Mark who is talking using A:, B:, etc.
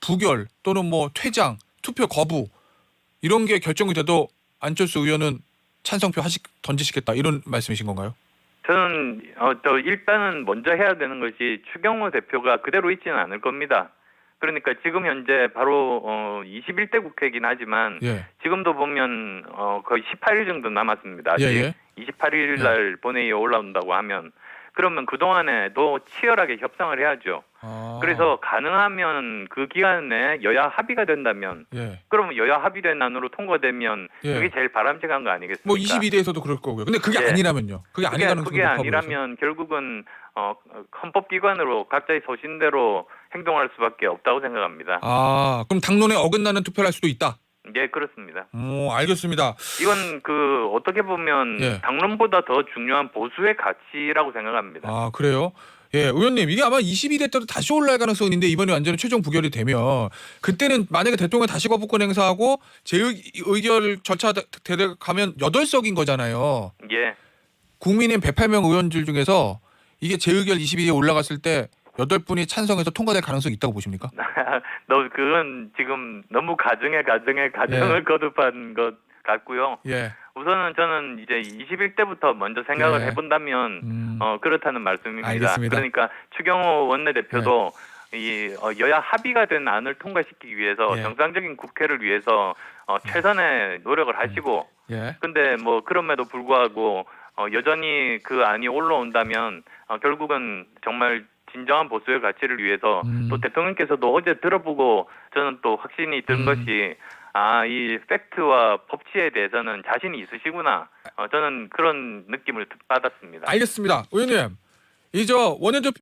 A: 부결 또는 뭐 퇴장, 투표 거부 이런 게 결정이 돼도 안철수 의원은 찬성표 하시 던지시겠다 이런 말씀이신 건가요?
B: 저는 어, 저 일단은 먼저 해야 되는 것이 추경호 대표가 그대로 있지는 않을 겁니다. 그러니까 지금 현재 바로 어, 21대 국회이긴 하지만
A: 예.
B: 지금도 보면 어, 거의 18일 정도 남았습니다. 아직
A: 예, 예.
B: 28일 날 본회의에 올라온다고 하면 그러면 그 동안에도 치열하게 협상을 해야죠.
A: 아.
B: 그래서 가능하면 그 기간에 여야 합의가 된다면
A: 예.
B: 그러면 여야 합의된 안으로 통과되면
A: 예.
B: 그게 제일 바람직한 거 아니겠습니까?
A: 뭐 22대에서도 그럴 거고요. 근데 그게
B: 예.
A: 아니라면요. 그게
B: 그게,
A: 아니라는
B: 그게. 아니라면 결국은 어, 헌법기관으로 각자의 소신대로 행동할 수밖에 없다고 생각합니다.
A: 아, 그럼 당론에 어긋나는 투표를 할 수도 있다.
B: 예, 그렇습니다.
A: 오, 알겠습니다.
B: 이건 그 어떻게 보면
A: 예.
B: 당론보다 더 중요한 보수의 가치라고 생각합니다.
A: 아, 그래요? 예, 의원님, 이게 아마 22대 때도 다시 올라갈 가능성이 있는데 이번에 완전히 최종 부결이 되면 그때는 만약에 대통령 다시 거부권 행사하고 재의결 절차 가면 8석인 거잖아요.
B: 예,
A: 국민의힘 108명 의원들 중에서 이게 재의결 22에 올라갔을 때 8분이 찬성해서 통과될 가능성이 있다고 보십니까?
B: 너 그건 지금 너무 가정에 가정에 가정을
A: 예.
B: 거듭한 것 같고요.
A: 예.
B: 우선은 저는 이제 21대부터 먼저 생각을
A: 예.
B: 해본다면
A: 음.
B: 어 그렇다는 말씀입니다.
A: 알겠습니다.
B: 그러니까 추경호 원내대표도 이 어, 여야 합의가 된 안을 통과시키기 위해서
A: 예.
B: 정상적인 국회를 위해서 어, 최선의 노력을 하시고
A: 예.
B: 근데 뭐 그럼에도 불구하고 어, 여전히 그 안이 올라온다면 어, 결국은 정말 진정한 보수의 가치를 위해서
A: 음.
B: 또 대통령께서도 어제 들어보고 저는 또 확신이 든
A: 음.
B: 것이 아 이 팩트와 법치에 대해서는 자신이 있으시구나 어, 저는 그런 느낌을 받았습니다.
A: 알겠습니다. 의원님. 이저 원내대표